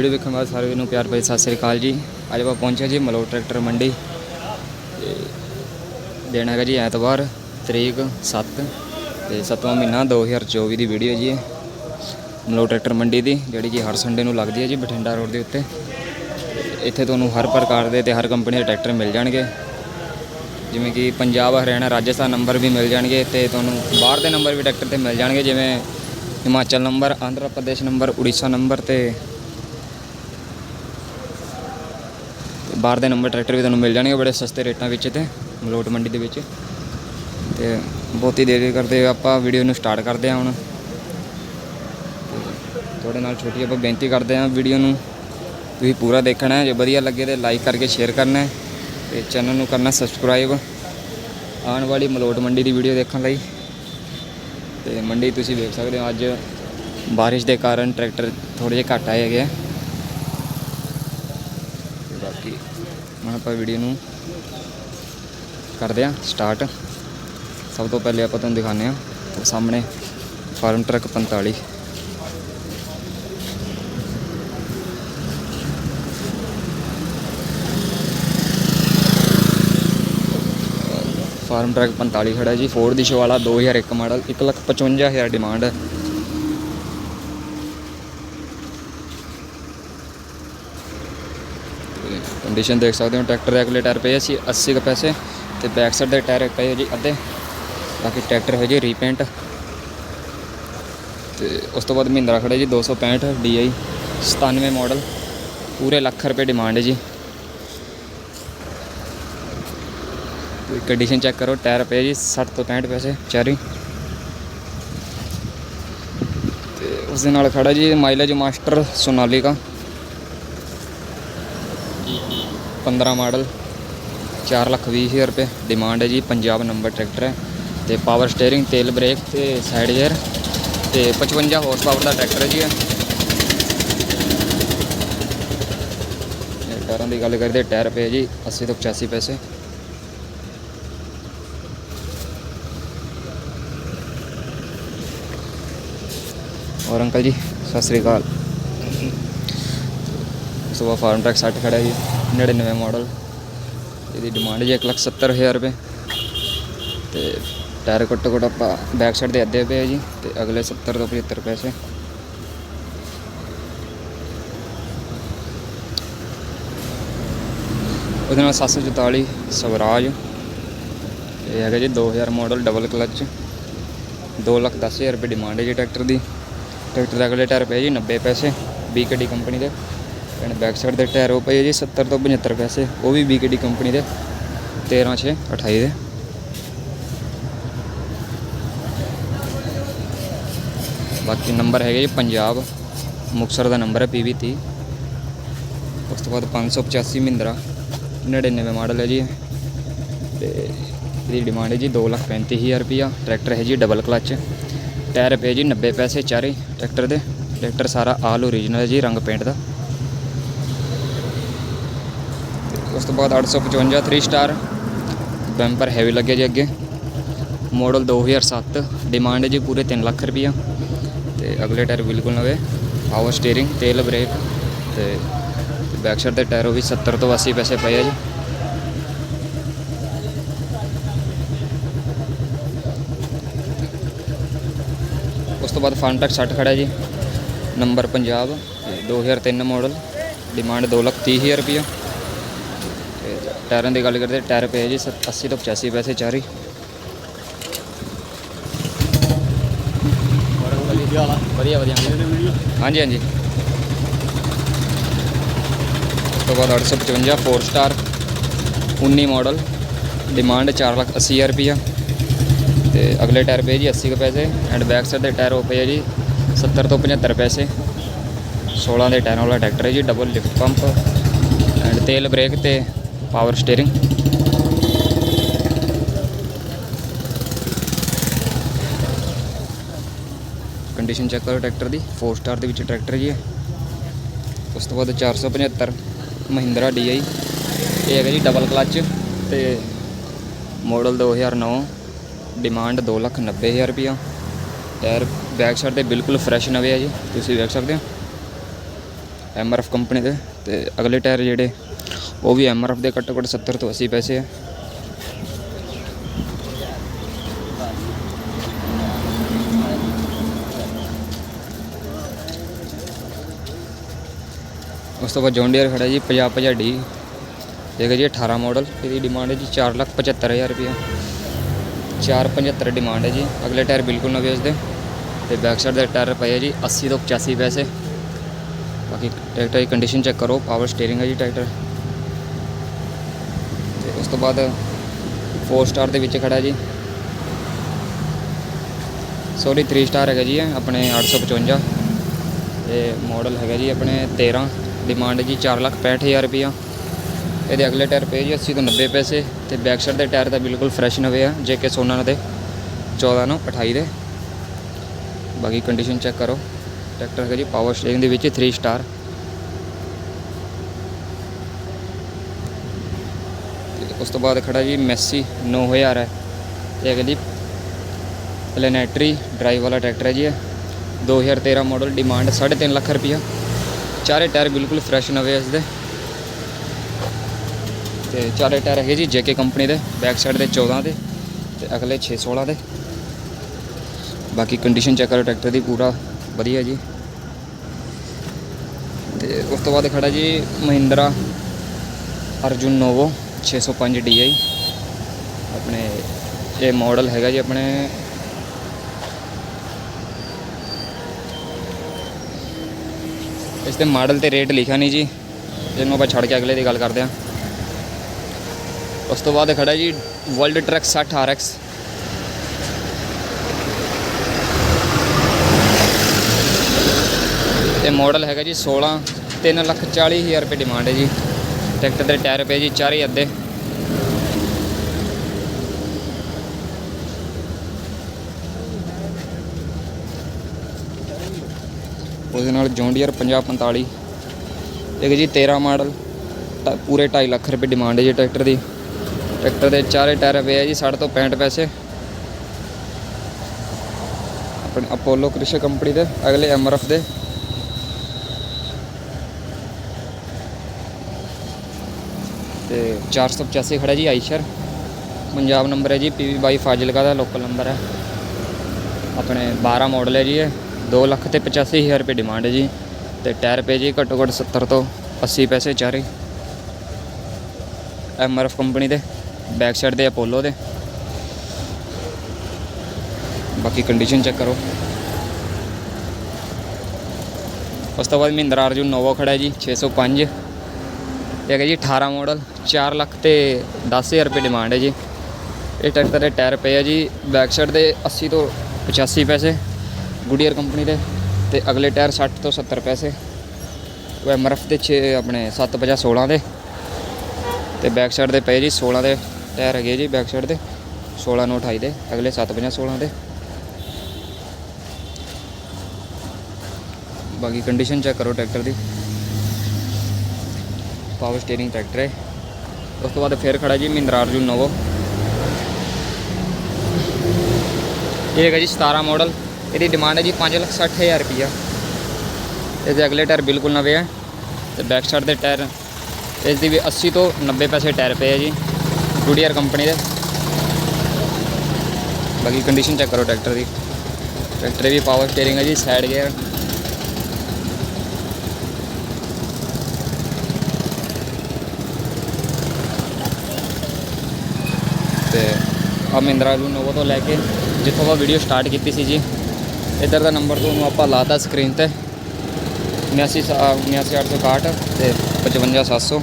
Video ਵੇਖਣ ਵਾਲੇ ਸਾਰੇ ਨੂੰ ਪਿਆਰ ਭਰੀ ਸਤਿ ਸ੍ਰੀ ਅਕਾਲ ਜੀ। ਅੱਜ ਆਪਾਂ ਪਹੁੰਚੇ ਜੀ ਮਲੋ ਟਰੈਕਟਰ ਮੰਡੀ। ਤੇ ਦਿਨ ਹੈਗਾ ਜੀ ਐਤਵਾਰ, ਤਰੀਕ 7 ਤੇ 7ਵਾਂ ਮਹੀਨਾ 2024 ਦੀ ਵੀਡੀਓ ਜੀ ਇਹ। ਮਲੋ ਟਰੈਕਟਰ ਮੰਡੀ ਦੀ, ਜਿਹੜੀ ਕਿ ਹਰ ਸੰਡੇ ਨੂੰ ਲੱਗਦੀ ਹੈ ਜੀ ਬਠਿੰਡਾ ਰੋਡ ਦੇ ਉੱਤੇ। ਇੱਥੇ ਤੁਹਾਨੂੰ ਹਰ ਪ੍ਰਕਾਰ ਦੇ ਤੇ ਹਰ ਕੰਪਨੀ ਦੇ ਟਰੈਕਟਰ ਮਿਲ ਜਾਣਗੇ। ਜਿਵੇਂ ਕਿ ਪੰਜਾਬ, ਹਰਿਆਣਾ, ਰਾਜਸਥਾਨ ਨੰਬਰ ਵੀ ਮਿਲ ਜਾਣਗੇ ਤੇ ਤੁਹਾਨੂੰ ਬਾਹਰ ਦੇ ਨੰਬਰ ਵੀ ਟਰੈਕਟਰ ਤੇ ਮਿਲ ਜਾਣਗੇ, ਜਿਵੇਂ Himachal number, Andhra Pradesh number, Orissa number ਤੇ ਤੇ ਬਾਹਰ ਦੇ ਨੰਬਰ ਟਰੈਕਟਰ ਵੀ ਤੁਹਾਨੂੰ ਮਿਲ ਜਾਣਗੇ ਬੜੇ ਸਸਤੇ ਰੇਟਾਂ ਵਿੱਚ ਤੇ ਮਲੋਟ ਮੰਡੀ ਦੇ ਵਿੱਚ। ਤੇ ਬਹੁਤੀ ਦੇਰ ਕਰਦੇ ਆਪਾਂ ਵੀਡੀਓ ਨੂੰ ਸਟਾਰਟ ਕਰਦੇ ਹਾਂ ਹੁਣ। ਤੇ ਤੁਹਾਡੇ ਨਾਲ ਛੋਟੀ ਆਪਾਂ ਬੇਨਤੀ ਕਰਦੇ ਹਾਂ ਵੀਡੀਓ ਨੂੰ। ਤੁਸੀਂ ਪੂਰਾ ਦੇਖਣਾ ਹੈ, ਜੇ ਵਧੀਆ ਲੱਗੇ ਤੇ ਲਾਈਕ ਕਰਕੇ ਸ਼ੇਅਰ ਕਰਨਾ ਹੈ। ਤੇ ਚੈਨਲ ਨੂੰ ਕਰਨਾ ਸਬਸਕ੍ਰਾਈਬ ਆਉਣ ਵਾਲੀ ਮਲੋਟ ਮੰਡੀ ਦੀ ਵੀਡੀਓ ਦੇਖਣ ਲਈ। ਤੇ ਮੰਡੀ ਤੁਸੀਂ ਵੇਖ ਸਕਦੇ ਹੋ ਅੱਜ ਬਾਰਿਸ਼ ਦੇ ਕਾਰਨ ਟਰੈਕਟਰ ਥੋੜੇ ਜਿਹੇ ਘੱਟ ਆਏ ਹੈਗੇ ਆ ਤੇ ਬਾਕੀ ਹੁਣ ਆਪਾਂ ਵੀਡੀਓ ਨੂੰ ਕਰਦੇ ਹਾਂ ਸਟਾਰਟ ਸਭ ਤੋਂ ਪਹਿਲੇ ਆਪਾਂ ਤੁਹਾਨੂੰ ਦਿਖਾਉਂਦੇ ਹਾਂ ਸਾਹਮਣੇ ਫਾਰਮ ਟਰੱਕ 45 ਫਾਰਮ ਟਰੱਕ 45 ਖੜਾ ਜੀ। ਫੋਰਡ ਦੀ ਸ਼ੋ ਵਾਲਾ 2001 ਮਾਡਲ 155000 ਡਿਮਾਂਡ ਹੈ ਕੰਡੀਸ਼ਨ ਦੇਖ ਸਕਦੇ ਹੋ, ਟਰੈਕਟਰ ਦੇ ਅਗਲੇ ਟਾਇਰ ਪਏ ਸੀ 80 ਕੁ ਪੈਸੇ ਤੇ ਬੈਕ ਸਾਈਡ ਦੇ ਟਾਇਰ ਪਏ ਜੀ ਅੱਧੇ। ਬਾਕੀ ਟਰੈਕਟਰ ਹੈ ਜੀ ਰੀਪੇਂਟ ਤੇ ਉਸ ਤੋਂ ਬਾਅਦ ਮਹਿੰਦਰਾ ਖੜਾ ਜੀ 265 DI 97 ਮਾਡਲ ਪੂਰੇ ਲੱਖ ਰੁਪਏ ਡਿਮਾਂਡ ਹੈ ਜੀ। ਕੰਡੀਸ਼ਨ ਚੈੱਕ ਕਰੋ ਟਾਇਰ ਪਏ ਜੀ 60 ਤੋਂ 65 ਪੈਸੇ, ਚਾਰੀ ਤੇ ਉਸ ਦੇ ਨਾਲ ਖੜਾ ਜੀ mileage master Sonalika 15 model 4 lakh ਵੀਹ ਹਜ਼ਾਰ ਰੁਪਏ। ਡਿਮਾਂਡ ਹੈ ਜੀ, ਪੰਜਾਬ ਨੰਬਰ ਟਰੈਕਟਰ ਹੈ। ਤੇ ਪਾਵਰ ਸਟੀਅਰਿੰਗ ਤੇਲ ਬ੍ਰੇਕ ਤੇ ਸਾਈਡ ਗੇਅਰ ਤੇ 55 ਹਾਰਸ ਪਾਵਰ ਦਾ ਟਰੈਕਟਰ ਹੈ ਜੀ ਇਹ। ਟਾਇਰਾਂ ਦੀ ਗੱਲ ਕਰਦੇ ਟਾਇਰ ਪਏ ਜੀ 80 ਤੋਂ 85 ਪੈਸੇ। ਔਰ ਅੰਕਲ ਜੀ, ਸਤਿ ਸ੍ਰੀ ਅਕਾਲ। ਸੁਬਾ ਫਾਰਮ ਟਰੱਕ 60 ਖੜਾ ਜੀ। 99 ਮਾਡਲ। ਇਹਦੀ ਡਿਮਾਂਡ ਜੀ 170000 ਰੁਪਏ। ਤੇ ਟਾਇਰ ਘੱਟੋ ਘੱਟ ਆਪਾਂ ਬੈਕ ਸਾਈਡ ਦੇ ਅੱਧੇ ਪਏ ਜੀ, ਤੇ ਅਗਲੇ 70 ਤੋਂ 75 ਪੈਸੇ। ਉਹਦੇ ਨਾਲ 744 ਸਵਰਾਜ। ਇਹ ਹੈਗਾ ਜੀ 2000 ਮਾਡਲ ਡਬਲ ਕਲਚ 2 ਲੱਖ 10000 ਰੁਪਏ ਡਿਮਾਂਡ ਹੈ ਜੀ ਟਰੈਕਟਰ ਦੀ। ਟਰੈਕਟਰ ਦੇ ਅਗਲੇ ਟਾਇਰ ਪਏ ਜੀ 90 ਪੈਸੇ ਬੀਕੇਡੀ ਕੰਪਨੀ ਦੇ। ਐਂਡ ਬੈਕ ਸਾਈਡ ਦੇ ਟਾਇਰ ਉਹ ਪਏ ਜੀ 70 ਤੋਂ 75 ਪੈਸੇ, ਉਹ ਵੀ ਬੀਕੇਡੀ ਕੰਪਨੀ ਦੇ 13 6 28 ਦੇ। ਬਾਕੀ ਨੰਬਰ ਹੈਗੇ ਜੀ ਪੰਜਾਬ, ਮੁਕਤਸਰ ਦਾ ਨੰਬਰ ਹੈ PV30 ਉਸ ਤੋਂ ਬਾਅਦ 585 ਮਹਿੰਦਰਾ 99 ਮਾਡਲ ਹੈ ਜੀ। ਇਹ। ਤੇ ਇਹਦੀ ਡਿਮਾਂਡ ਹੈ ਜੀ 235000 ਰੁਪਿਆ ਟਰੈਕਟਰ ਹੈ ਜੀ ਡਬਲ ਕਲਚ ਟਾਇਰ ਪਏ ਜੀ 90 ਪੈਸੇ ਚਾਰੇ ਟਰੈਕਟਰ ਦੇ। ਟਰੈਕਟਰ ਸਾਰਾ ਆਲ ਓਰੀਜਨਲ ਹੈ ਜੀ, ਰੰਗ ਪੇਂਟ ਦਾ ਤੇ ਉਸ ਤੋਂ ਬਾਅਦ 855 3 ਸਟਾਰ ਬੈਂਪਰ ਹੈਵੀ ਲੱਗਿਆ ਜੀ ਅੱਗੇ। ਮਾਡਲ 2007 ਡਿਮਾਂਡ ਹੈ ਜੀ ਪੂਰੇ 3 ਲੱਖ ਰੁਪਿਆ ਤੇ ਅਗਲੇ ਟਾਇਰ ਬਿਲਕੁਲ ਨਵੇਂ। ਪਾਵਰ ਸਟੀਅਰਿੰਗ ਤੇਲ ਬ੍ਰੇਕ ਤੇ ਬੈਕ ਸਾਈਡ ਦੇ ਟਾਇਰ ਵੀ 70 ਤੋਂ 80 ਪੈਸੇ ਪਏ ਆ ਜੀ। ਉਸ ਤੋਂ ਬਾਅਦ ਫਾਂਟਕ 60 ਖੜਾ ਜੀ। ਨੰਬਰ ਪੰਜਾਬ, ਤੇ 2003 ਮਾਡਲ ਡਿਮਾਂਡ 230000 ਰੁਪਇਆ ਤੇ ਟਾਇਰਾਂ ਦੀ ਗੱਲ ਕਰਦੇ, ਟਾਇਰ ਪਏ ਜੀ 80 ਤੋਂ 85 ਪੈਸੇ ਚਾਰੀ ਵਧੀਆ ਵਧੀਆ। ਹਾਂਜੀ ਹਾਂਜੀ। ਉਸ ਤੋਂ ਬਾਅਦ 855 4 ਸਟਾਰ 19 ਮਾਡਲ ਡਿਮਾਂਡ 4 ਲੱਖ 80 ਹਜ਼ਾਰ ਰੁਪਈਆ। ਤੇ ਅਗਲੇ ਟਾਇਰ ਪਏ ਜੀ 80 ਕੁ ਪੈਸੇ ਐਂਡ ਬੈਕ ਸਾਈਡ ਦੇ ਟਾਇਰ ਹੋ ਪਏ ਜੀ 70 ਤੋਂ 75 ਪੈਸੇ। 16 ਦੇ ਟਾਇਰਾਂ ਵਾਲਾ ਟਰੈਕਟਰ ਹੈ ਜੀ ਡਬਲ ਲਿਫਟ ਪੰਪ ਐਂਡ ਤੇਲ ਬ੍ਰੇਕ ਤੇ ਪਾਵਰ ਸਟੀਅਰਿੰਗ ਕੰਡੀਸ਼ਨ ਚੈੱਕ ਕਰੋ ਟਰੈਕਟਰ ਦੀ 4 ਸਟਾਰ ਦੇ ਵਿੱਚ ਟਰੈਕਟਰ ਜੀ ਹੈ ਉਸ ਤੋਂ ਬਾਅਦ 475 ਮਹਿੰਦਰਾ DI ਇਹ ਹੈਗਾ ਜੀ ਡਬਲ ਕਲੱਚ ਤੇ ਮਾਡਲ 2009 ਡਿਮਾਂਡ 290000 ਰੁਪਿਆ ਟਾਇਰ ਬੈਕ ਸਾਈਡ ਤੇ ਬਿਲਕੁਲ ਫਰੈਸ਼ ਨਵੇਂ ਆ ਜੀ, ਤੁਸੀਂ ਵੇਖ ਸਕਦੇ ਹੋ। ਐਮਆਰਐਫ ਕੰਪਨੀ ਦੇ ਤੇ ਅਗਲੇ ਟਾਇਰ ਜਿਹੜੇ ਉਹ ਵੀ ਐਮਆਰਐਫ ਦੇ ਘੱਟੋ ਘੱਟ 70 ਤੋਂ 80 ਪੈਸੇ ਹੈ ਉਸ ਤੋਂ ਬਾਅਦ ਜੌਨ ਡੀਅਰ ਖੜਾ ਜੀ 50 50 ਡੀ ਦੇਖੋ ਜੀ 18 ਮਾਡਲ ਇਹਦੀ ਡਿਮਾਂਡ ਹੈ ਜੀ 475000 ਰੁਪਇਆ 475 ਡਿਮਾਂਡ ਹੈ ਜੀ। ਅਗਲੇ ਟਾਇਰ ਬਿਲਕੁਲ ਨਵੇਂ ਉਸਦੇ। ਤੇ ਬੈਕ ਸਾਈਡ ਦੇ ਟਾਇਰ ਪਏ ਜੀ 80 ਤੋਂ 85 ਪੈਸੇ। ਬਾਕੀ ਟਰੈਕਟਰ ਦੀ ਕੰਡੀਸ਼ਨ ਚੈੱਕ ਕਰੋ ਪਾਵਰ ਸਟੀਅਰਿੰਗ ਹੈ ਜੀ ਟਰੈਕਟਰ। ਤੇ ਉਸ ਤੋਂ ਬਾਅਦ 4 ਸਟਾਰ ਦੇ ਵਿੱਚ ਖੜਾ ਜੀ। ਸੌਰੀ 3 ਸਟਾਰ ਹੈਗਾ ਜੀ ਇਹ, ਆਪਣੇ 855 ਤੇ ਮਾਡਲ ਹੈਗਾ ਜੀ ਆਪਣੇ 13 ਡਿਮਾਂਡ ਜੀ 465000 ਰੁਪਇਆ ਇਹਦੇ ਅਗਲੇ ਟਾਇਰ ਪਏ ਜੀ 80 ਤੋਂ 90 ਪੈਸੇ, ਤੇ ਬੈਕ ਸਾਈਡ ਦੇ ਟਾਇਰ ਤਾਂ ਬਿਲਕੁਲ ਫਰੈਸ਼ ਨਵੇਂ ਆ, ਜੇ ਕੇ ਸੋਨਾ ਦੇ 14 ਨੂੰ 28 ਦੇ। ਬਾਕੀ ਕੰਡੀਸ਼ਨ ਚੈੱਕ ਕਰੋ। ਟਰੈਕਟਰ ਹੈਗਾ ਜੀ ਪਾਵਰ ਸਟੀਅਰਿੰਗ ਦੇ ਵਿੱਚ 3 ਸਟਾਰ ਤੇ ਉਸ ਤੋਂ ਬਾਅਦ ਖੜਾ ਜੀ ਮੈਸੀ 9000 ਹੈ। ਇਹ ਹੈਗਾ ਜੀ ਪਲੈਨੇਟਰੀ ਡਰਾਈਵ ਵਾਲਾ ਟਰੈਕਟਰ ਹੈ ਜੀ ਇਹ। 2013 ਮਾਡਲ ਡਿਮਾਂਡ 3.5 ਲੱਖ ਰੁਪਇਆ ਚਾਰੇ ਟਾਇਰ ਬਿਲਕੁਲ ਫਰੈਸ਼ ਨਵੇਂ ਇਸ ਦੇ। ਤੇ ਚਾਰੇ ਟਾਇਰ ਹੈਗੇ ਜੀ ਜੇਕੇ ਕੰਪਨੀ ਦੇ ਬੈਕ ਸਾਈਡ ਦੇ 14 ਦੇ ਤੇ ਅਗਲੇ 6 16 ਦੇ। ਬਾਕੀ ਕੰਡੀਸ਼ਨ ਚੈੱਕ ਕਰੋ ਟਰੈਕਟਰ ਦੀ ਪੂਰਾ। ਵਧੀਆ ਜੀ। ਤੇ ਉਸ ਤੋਂ ਬਾਅਦ ਖੜਾ ਜੀ ਮਹਿੰਦਰਾ ਅਰਜੁਨ ਨੋਵੋ 605 DI ਆਪਣੇ ਇਹ ਮਾਡਲ ਹੈਗਾ ਜੀ ਆਪਣੇ। ਇਸ ਤੇ ਮਾਡਲ ਤੇ ਰੇਟ ਲਿਖਿਆ ਨਹੀਂ ਜੀ। ਇਹਨੂੰ ਆਪਾਂ ਛੱਡ ਕੇ ਅਗਲੇ ਦੀ ਗੱਲ ਕਰਦੇ ਹਾਂ। ਉਸ ਤੋਂ ਬਾਅਦ ਖੜਾ ਜੀ ਵਰਲਡ ਟਰੱਕ 60 RX ਇਹ ਮਾਡਲ ਹੈਗਾ ਜੀ 16 3 ਲੱਖ 40 ਹਜ਼ਾਰ ਰੁਪਏ ਡਿਮਾਂਡ ਹੈ ਜੀ। ਟਰੈਕਟਰ ਦੇ ਟਾਇਰ ਪਏ ਜੀ ਚਾਰੇ ਅੱਧੇ। ਉਹਦੇ ਨਾਲ ਜੌਂਡੀਅਰ 5045 ਇੱਕ ਜੀ 13 ਮਾਡਲ ਪੂਰੇ 2.5 ਲੱਖ ਰੁਪਏ ਡਿਮਾਂਡ ਹੈ ਜੀ ਟਰੈਕਟਰ ਦੀ। ਟਰੈਕਟਰ ਦੇ ਚਾਰੇ ਟਾਇਰ ਪਏ ਆ ਜੀ 60 ਤੋਂ 65 ਪੈਸੇ। ਆਪਣੇ ਅਪੋਲੋ ਕ੍ਰਿਸ਼ਾ ਕੰਪਨੀ ਦੇ, ਅਗਲੇ ਐਮਆਰਐਫ ਦੇ ਤੇ 485 ਖੜਾ ਜੀ ਆਈਸ਼ਰ ਪੰਜਾਬ ਨੰਬਰ ਹੈ ਜੀ ਪੀਵੀ 22 ਫਾਜ਼ਿਲਕਾ ਦਾ ਲੋਕਲ ਨੰਬਰ ਹੈ। ਆਪਣੇ 12 ਮਾਡਲ ਹੈ ਜੀ ਇਹ। 2 ਲੱਖ ਤੇ 85000 ਰੁਪਏ ਡਿਮਾਂਡ ਹੈ ਜੀ। ਤੇ ਟਾਇਰ ਪਏ ਜੀ ਘੱਟੋ ਘੱਟ 70 ਤੋਂ 80 ਪੈਸੇ ਚਾਰੇ ਐਮਆਰਐਫ ਕੰਪਨੀ ਦੇ ਬੈਕ ਸਾਈਡ ਦੇ ਅਪੋਲੋ ਦੇ। ਬਾਕੀ ਕੰਡੀਸ਼ਨ ਚੈੱਕ ਕਰੋ। ਉਸ ਤੋਂ ਬਾਅਦ ਮਹਿੰਦਰਾ ਅਰਜੁਨ ਨੋਵੋ ਖੜਾ ਹੈ ਜੀ 605 ਇਹ ਹੈਗਾ ਜੀ 18 ਮਾਡਲ 4 ਲੱਖ ਤੇ 10000 ਰੁਪਏ ਡਿਮਾਂਡ ਹੈ ਜੀ। ਇਹ ਟਰੈਕਟਰ ਦੇ ਟਾਇਰ ਪਏ ਆ ਜੀ ਬੈਕ ਸਾਈਡ ਦੇ 80 ਤੋਂ 85 ਪੈਸੇ, ਗੁਡੀਅਰ ਕੰਪਨੀ ਦੇ, ਤੇ ਅਗਲੇ ਟਾਇਰ 60 ਤੋਂ 70 ਪੈਸੇ। ਉਹ ਐਮਆਰਐਫ ਦੇ 6 ਆਪਣੇ 750 16 ਦੇ। ਤੇ ਬੈਕ ਸਾਈਡ ਦੇ ਪਏ ਜੀ 16 ਦੇ ਟਾਇਰ ਹੈਗੇ ਜੀ ਬੈਕ ਸਾਈਡ ਦੇ 16 ਨੂੰ 28 ਦੇ, ਅਗਲੇ 750 16 ਦੇ। ਬਾਕੀ ਕੰਡੀਸ਼ਨ ਚੈੱਕ ਕਰੋ ਟਰੈਕਟਰ ਦੀ। ਪਾਵਰ ਸਟੀਅਰਿੰਗ ਟਰੈਕਟਰ ਹੈ। ਉਸ ਤੋਂ ਬਾਅਦ ਫਿਰ ਖੜਾ ਜੀ ਮਹਿੰਦਰਾ ਅਰਜੁਨ ਨੋਵੋ। ਇਹ ਹੈਗਾ ਜੀ 17 ਮਾਡਲ ਇਹਦੀ ਡਿਮਾਂਡ ਹੈ ਜੀ 560000 ਰੁਪਈਆ। ਇਹਦੇ ਅਗਲੇ ਟਾਇਰ ਬਿਲਕੁਲ ਨਵੇਂ ਆ। ਤੇ ਬੈਕ ਸਾਈਡ ਦੇ ਟਾਇਰ ਇਸ ਦੀ ਵੀ 80 ਤੋਂ 90 ਪੈਸੇ ਟਾਇਰ ਪਏ ਆ ਜੀ। ਗੁਡੀਅਰ ਕੰਪਨੀ ਦੇ। ਬਾਕੀ ਕੰਡੀਸ਼ਨ ਚੈੱਕ ਕਰੋ ਟਰੈਕਟਰ ਦੀ। ਟਰੈਕਟਰ ਵੀ ਪਾਵਰ ਸਟੀਅਰਿੰਗ ਹੈ ਜੀ ਸਾਈਡ ਗੇਅਰ ਤੇ ਆ ਮਹਿੰਦਰਾ ਨੂੰ ਨੋਵੋ ਤੋਂ ਲੈ ਕੇ ਜਿੱਥੋਂ ਆਪਾਂ ਵੀਡੀਓ ਸਟਾਰਟ ਕੀਤੀ ਸੀ ਜੀ। ਇੱਧਰ ਦਾ ਨੰਬਰ ਤੁਹਾਨੂੰ ਆਪਾਂ ਲਾਤਾ ਸਕਰੀਨ ਤੇ। 79 79861 ਤੇ 55700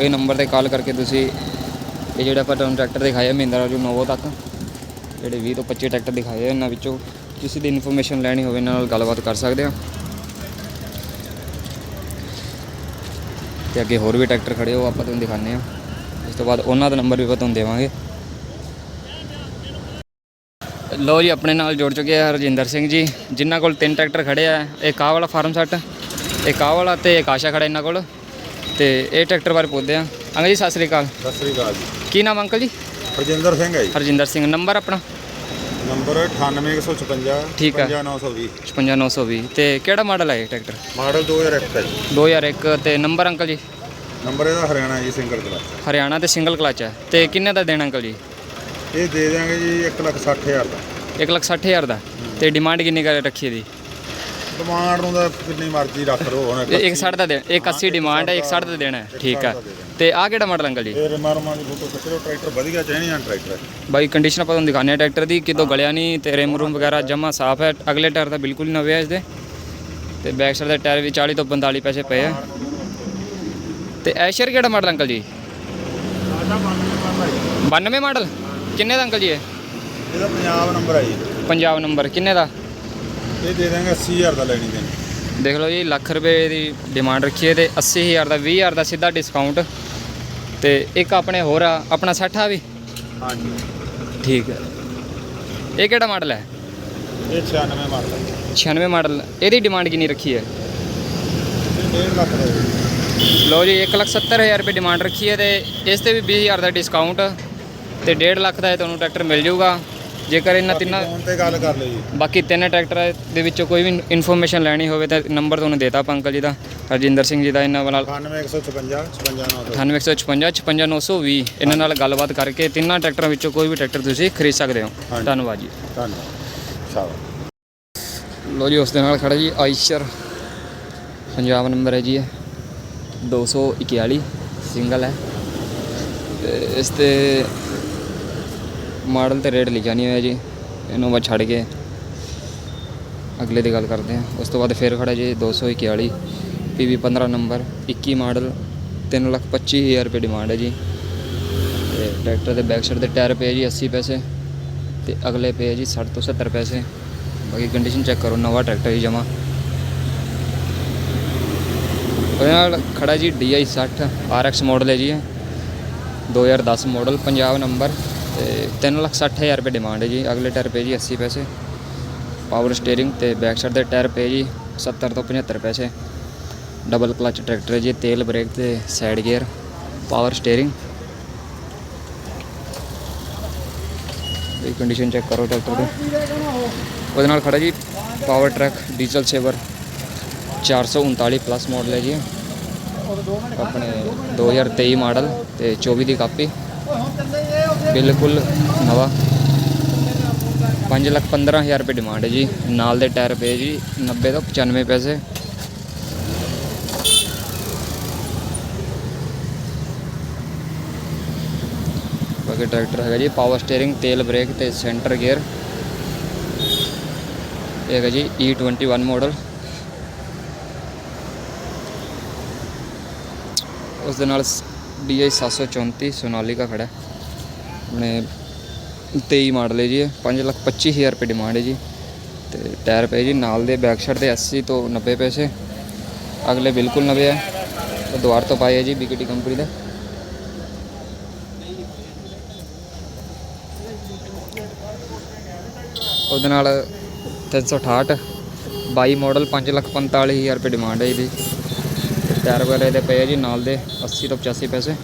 ਇਹ ਨੰਬਰ ਤੇ ਕਾਲ ਕਰਕੇ ਤੁਸੀਂ ਇਹ ਜਿਹੜਾ ਆਪਾਂ ਤੁਹਾਨੂੰ ਟਰੈਕਟਰ ਦਿਖਾਇਆ ਮਹਿੰਦਰਾ ਜੋ ਨੋਵੋ ਤੱਕ, ਜਿਹੜੇ 20 ਤੋਂ 25 ਟਰੈਕਟਰ ਦਿਖਾਏ ਆ ਇਹਨਾਂ ਵਿੱਚੋਂ। ਕਿਸੇ ਦੀ ਇਨਫੋਰਮੇਸ਼ਨ ਲੈਣੀ ਹੋਵੇ, ਇਹਨਾਂ ਨਾਲ ਗੱਲਬਾਤ ਕਰ ਸਕਦੇ ਆ। ਤੇ ਅੱਗੇ ਹੋਰ ਵੀ ਟਰੈਕਟਰ ਖੜੇ ਹੋ ਆਪਾਂ ਤੁਹਾਨੂੰ ਦਿਖਾਉਂਦੇ ਆ। ਇਸ ਤੋਂ ਬਾਅਦ ਉਹਨਾਂ ਦਾ ਨੰਬਰ ਵੀ ਆਪਾਂ ਤੁਹਾਨੂੰ ਦੇਵਾਂਗੇ। ਲੋ ਜੀ ਆਪਣੇ ਨਾਲ ਜੁੜ ਚੁੱਕੇ ਆ ਹਰਜਿੰਦਰ ਸਿੰਘ ਜੀ ਜਿਨ੍ਹਾਂ ਕੋਲ ਤਿੰਨ ਟਰੈਕਟਰ ਖੜੇ ਆ ਇੱਕ ਆਹ ਵਾਲਾ ਫਾਰਮ ਸੈੱਟ ਇੱਕ ਆਹ ਵਾਲਾ ਤੇ ਇੱਕ ਆਸ਼ਾ ਖੜਾ ਇਹਨਾਂ ਕੋਲ ਤੇ ਇਹ ਟਰੈਕਟਰ ਬਾਰੇ ਪੁੱਛਦੇ ਆ। ਅੰਕਲ ਜੀ ਸਤਿ ਸ੍ਰੀ ਅਕਾਲ। ਸਤਿ ਸ੍ਰੀ ਅਕਾਲ ਜੀ। ਕੀ ਨਾਮ ਅੰਕਲ ਜੀ? ਰਜਿੰਦਰ ਸਿੰਘ ਹੈ ਜੀ। ਹਰਜਿੰਦਰ ਸਿੰਘ ਨੰਬਰ ਆਪਣਾ? ਨੰਬਰ 98156 ਠੀਕ ਹੈ। 55920 55920 ਤੇ ਕਿਹੜਾ ਮਾਡਲ ਹੈ ਇਹ ਟਰੈਕਟਰ? ਮਾਡਲ 2001 ਹੈ ਜੀ। 2001 ਤੇ ਨੰਬਰ ਅੰਕਲ ਜੀ? ਨੰਬਰ ਇਹਦਾ ਹਰਿਆਣਾ ਜੀ ਸਿੰਗਲ ਕਲਚ ਹਰਿਆਣਾ ਤੇ ਸਿੰਗਲ ਕਲਚ ਹੈ। ਤੇ ਕਿੰਨੇ ਦਾ ਦੇਣਾ ਅੰਕਲ ਜੀ? ਇਹ ਦੇ ਦਿਆਂਗੇ ਜੀ 160000 ਦਾ। 160000 ਦਾ? ਤੇ ਡਿਮਾਂਡ ਕਿੰਨੀ ਕਰ ਰੱਖੀ ਹੈ ਦੀ ਡਿਮਾਂਡ ਨੂੰ ਤਾਂ ਕਿੰਨੀ ਮਰਜ਼ੀ ਰੱਖ ਲਓ ਹੁਣ ਇਹ ਇੱਕ 60 ਦਾ ਦੇ ਇੱਕ 80 ਡਿਮਾਂਡ ਹੈ ਇੱਕ 60 ਦਾ ਦੇਣਾ ਹੈ ਠੀਕ ਹੈ ਤੇ ਆਹ ਕਿਹੜਾ ਮਾਡਲ ਅੰਕਲ ਜੀ? ਇਹ ਰਮਰਮਾ ਦੀ ਫੋਟੋ ਖਿੱਚ ਟਰੈਕਟਰ ਵਧੀਆ ਚਾਹੀਦਾ ਟਰੈਕਰ ਬਾਈ ਕੰਡੀਸ਼ਨ ਆਪਾਂ ਤੁਹਾਨੂੰ ਦਿਖਾਉਂਦੇ ਹਾਂ ਟਰੈਕਟਰ ਦੀ ਕਿਤੋਂ ਗਲਿਆ ਨਹੀਂ ਤੇ ਰਿਮ ਰੂਮ ਵਗੈਰਾ ਜਮਾ ਸਾਫ਼ ਹੈ। ਅਗਲੇ ਟਾਇਰ ਤਾਂ ਬਿਲਕੁਲ ਹੀ ਨਵੇਂ ਆ ਇਸਦੇ। ਤੇ ਬੈਕ ਸਾਈਡ ਦੇ ਟਾਇਰ ਵੀ 40 ਤੋਂ 45 ਪੈਸੇ ਪਏ ਆ। ਤੇ ਐਸ਼ਰ ਕਿਹੜਾ ਮਾਡਲ ਅੰਕਲ ਜੀ? 92 ਮਾਡਲ ਕਿੰਨੇ ਦਾ ਅੰਕਲ ਜੀ ਇਹ? ਇਹਦਾ ਪੰਜਾਬ ਨੰਬਰ ਹੈ ਜੀ। ਪੰਜਾਬ ਨੰਬਰ ਕਿੰਨੇ ਦਾ? ਇਹ ਦੇ ਦਿਆਂਗੇ 80000 ਦਾ ਲੈਣੀ ਦੇਣੀ। ਦੇਖ ਲਓ ਜੀ ਲੱਖ ਰੁਪਏ ਦੀ ਡਿਮਾਂਡ ਰੱਖੀ ਹੈ ਤੇ 80000 ਦਾ 20000 ਦਾ ਸਿੱਧਾ ਡਿਸਕਾਊਂਟ ਤੇ ਇੱਕ ਆਪਣੇ ਹੋਰ ਆ ਆਪਣਾ 60 ਆ ਵੀ? ਹਾਂਜੀ। ਠੀਕ ਹੈ। ਇਹ ਕਿਹੜਾ ਮਾਡਲ ਹੈ? ਇਹ 96 ਮਾਡਲ ਹੈ। 96 ਮਾਡਲ ਇਹਦੀ ਡਿਮਾਂਡ ਕਿੰਨੀ ਰੱਖੀ ਹੈ? ਇਹ 1.5 ਲੱਖ ਦਾ ਲਓ ਜੀ 170000 ਰੁਪਏ ਡਿਮਾਂਡ ਰੱਖੀ ਹੈ ਤੇ ਇਸ ਤੇ ਵੀ 20000 ਦਾ ਡਿਸਕਾਊਂਟ ਤੇ 1.5 ਲੱਖ ਦਾ ਇਹ ਤੁਹਾਨੂੰ ਟਰੈਕਟਰ ਮਿਲ ਜਾਊਗਾ। ਜੇਕਰ ਇਹਨਾਂ ਤਿੰਨਾਂ ਫੋਨ ਤੇ ਗੱਲ ਕਰ ਲਿਓ ਜੀ। ਬਾਕੀ ਤਿੰਨ ਟਰੈਕਟਰ ਦੇ ਵਿੱਚੋਂ ਕੋਈ ਵੀ ਇਨਫੋਰਮੇਸ਼ਨ ਲੈਣੀ ਹੋਵੇ ਤਾਂ ਨੰਬਰ ਤੁਹਾਨੂੰ ਦੇਤਾ ਅੰਕਲ ਜੀ ਦਾ ਹਰਜਿੰਦਰ ਸਿੰਘ ਜੀ ਦਾ ਇਹਨਾਂ ਨਾਲ 98156 55920 9855 55920 ਇਹਨਾਂ ਨਾਲ ਗੱਲਬਾਤ ਕਰਕੇ ਤਿੰਨਾਂ ਟਰੈਕਟਰਾਂ ਵਿੱਚੋਂ ਕੋਈ ਵੀ ਟਰੈਕਟਰ ਤੁਸੀਂ ਖਰੀਦ ਸਕਦੇ ਹੋ। ਧੰਨਵਾਦ ਜੀ। ਧੰਨਵਾਦ। ਸ਼ਾਬਾਸ਼ ਲੋ ਜੀ ਉਸ ਦੇ ਨਾਲ ਖੜਾ ਜੀ ਆਇਸ਼ਰ। ਪੰਜਾਬ ਨੰਬਰ ਹੈ ਜੀ ਇਹ। 241 ਸਿੰਗਲ ਹੈ। ਇਸ ਤੇ ਮਾਡਲ ਤੇ ਰੇਟ ਲਿਖਿਆ ਨਹੀਂ ਹੋਇਆ ਜੀ, ਇਹਨੂੰ ਬਸ ਛੱਡ ਕੇ ਅਗਲੇ ਦੀ ਗੱਲ ਕਰਦੇ ਹਾਂ। ਉਸ ਤੋਂ ਬਾਅਦ ਫਿਰ ਖੜਾ ਜੀ 241 PV 15 ਨੰਬਰ 21 ਮਾਡਲ 325000 ਰੁਪਏ ਡਿਮਾਂਡ ਹੈ ਜੀ। ਤੇ ਟਰੈਕਟਰ ਦੇ ਬੈਕ ਸਾਈਡ ਦੇ ਟਾਇਰ ਪਏ ਜੀ 80 ਪੈਸੇ, ਤੇ ਅਗਲੇ ਪਏ ਜੀ 60 ਤੋਂ 70 ਪੈਸੇ। ਬਾਕੀ ਕੰਡੀਸ਼ਨ ਚੈੱਕ ਕਰੋ, ਨਵਾਂ ਟਰੈਕਟਰ ਹੀ ਜਮਾ। ਉਹਦੇ ਨਾਲ ਖੜਾ ਜੀ DI 60 RX ਮਾਡਲ ਹੈ ਜੀ ਇਹ। 2010 ਮਾਡਲ ਪੰਜਾਬ ਨੰਬਰ ਤੇ 360000 ਰੁਪਏ ਡਿਮਾਂਡ ਹੈ ਜੀ। ਅਗਲੇ ਟਾਇਰ ਪਏ ਜੀ 80 ਪੈਸੇ। ਪਾਵਰ ਸਟੀਅਰਿੰਗ ਤੇ ਬੈਕ ਸਾਈਡ ਦੇ ਟਾਇਰ ਪਏ ਜੀ 70 ਤੋਂ 75 ਪੈਸੇ। ਡਬਲ ਕਲਚ ਟਰੈਕਟਰ ਹੈ ਜੀ, ਤੇਲ ਬ੍ਰੇਕ ਤੇ ਸਾਈਡ ਗੇਅਰ ਪਾਵਰ ਸਟੀਅਰਿੰਗ ਇਹ ਕੰਡੀਸ਼ਨ ਚੈੱਕ ਕਰੋ ਟਰੈਕਟਰ ਦੀ। ਉਹਦੇ ਨਾਲ ਖੜਾ ਜੀ Powertrac diesel saver 439 plus model ਹੈ ਜੀ। ਆਪਣੇ 2023 ਮਾਡਲ ਤੇ 24 ਦੀ ਕਾਪੀ। ਬਿਲਕੁਲ ਨਵਾਂ। 5 ਲੱਖ 15000 ਰੁਪਏ ਡਿਮਾਂਡ ਹੈ ਜੀ। ਨਾਲ ਦੇ ਟਾਇਰ ਪਏ ਜੀ 90 ਤੋਂ 95 ਪੈਸੇ। ਬਾਕੀ ਟਰੈਕਟਰ ਹੈਗਾ ਜੀ ਪਾਵਰ ਸਟੀਅਰਿੰਗ ਤੇਲ ਬ੍ਰੇਕ ਤੇ ਸੈਂਟਰ ਗੇਅਰ ਇਹ ਹੈਗਾ ਜੀ E21 ਮਾਡਲ ਉਸ ਦੇ ਨਾਲ DI 734 ਸੋਨਾਲੀਕਾ ਖੜਾ ਹੈ। ਆਪਣੇ 23 ਮਾਡਲ ਹੈ ਜੀ ਇਹ 5 ਲੱਖ 25000 ਰੁਪਏ ਡਿਮਾਂਡ ਹੈ ਜੀ। ਤੇ ਟਾਇਰ ਪਏ ਜੀ, ਨਾਲ ਦੇ ਬੈਕ ਸਾਈਡ ਤੇ 80 ਤੋਂ 90 ਪੈਸੇ। ਅਗਲੇ ਬਿਲਕੁਲ ਨਵੇਂ ਹੈ ਉਹ ਦੁਆਰ ਤੋਂ ਪਾਏ ਹੈ ਜੀ BKT ਕੰਪਨੀ ਦਾ। ਉਹਦੇ ਨਾਲ 368 22 ਮਾਡਲ 5 ਲੱਖ 45000 ਰੁਪਏ ਡਿਮਾਂਡ ਹੈ ਇਹਦੀ ਤੇ ਟਾਇਰ ਵਗੈਰਾ ਇਹਦੇ ਪਏ ਆ ਜੀ, ਨਾਲ ਦੇ 80 ਤੋਂ 85 ਪੈਸੇ